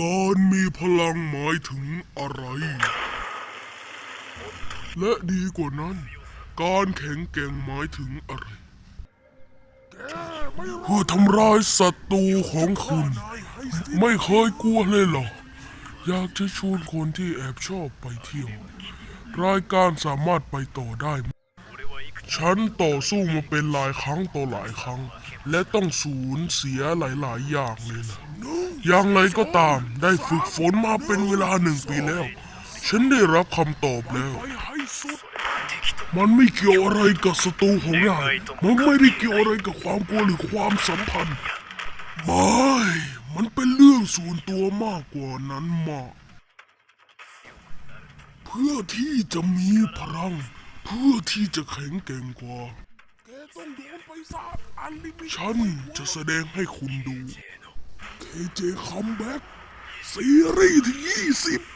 การมีพลังหมายถึงอะไร และดีกว่านั้น การแข็งแกร่งหมายถึงอะไรเพื่อทำร้ายศัตรูของคุณ ไม่เคยกลัวเลยเหรอ อยากจะชวนคนที่แอบชอบไปเที่ยว รายการสามารถไปต่อได้ ฉันต่อสู้มาเป็นหลายครั้งต่อหลายครั้ง และต้องสูญเสียหลาย ๆ อย่างเลยนะอย่างไรก็ตามได้ฝึกฝนมาเป็นเวลาหนึ่งปีแล้ว ฉันได้รับคำตอบแล้ว มันไม่เกี่ยวอะไรกับศัตรูของนายมันไม่ได้เกี่ยวอะไรกับความกลัวหรือความสัมพันธ์ ไม่ มันเป็นเรื่องส่วนตัวมากกว่านั้นมาก เพื่อที่จะมีพลัง เพื่อที่จะแข็งแกร่งกว่า แกต้องโดนไปซะอันลิมิฉันจะแสดงให้คุณดู KJ Comeback ซีรีส์ที่ 20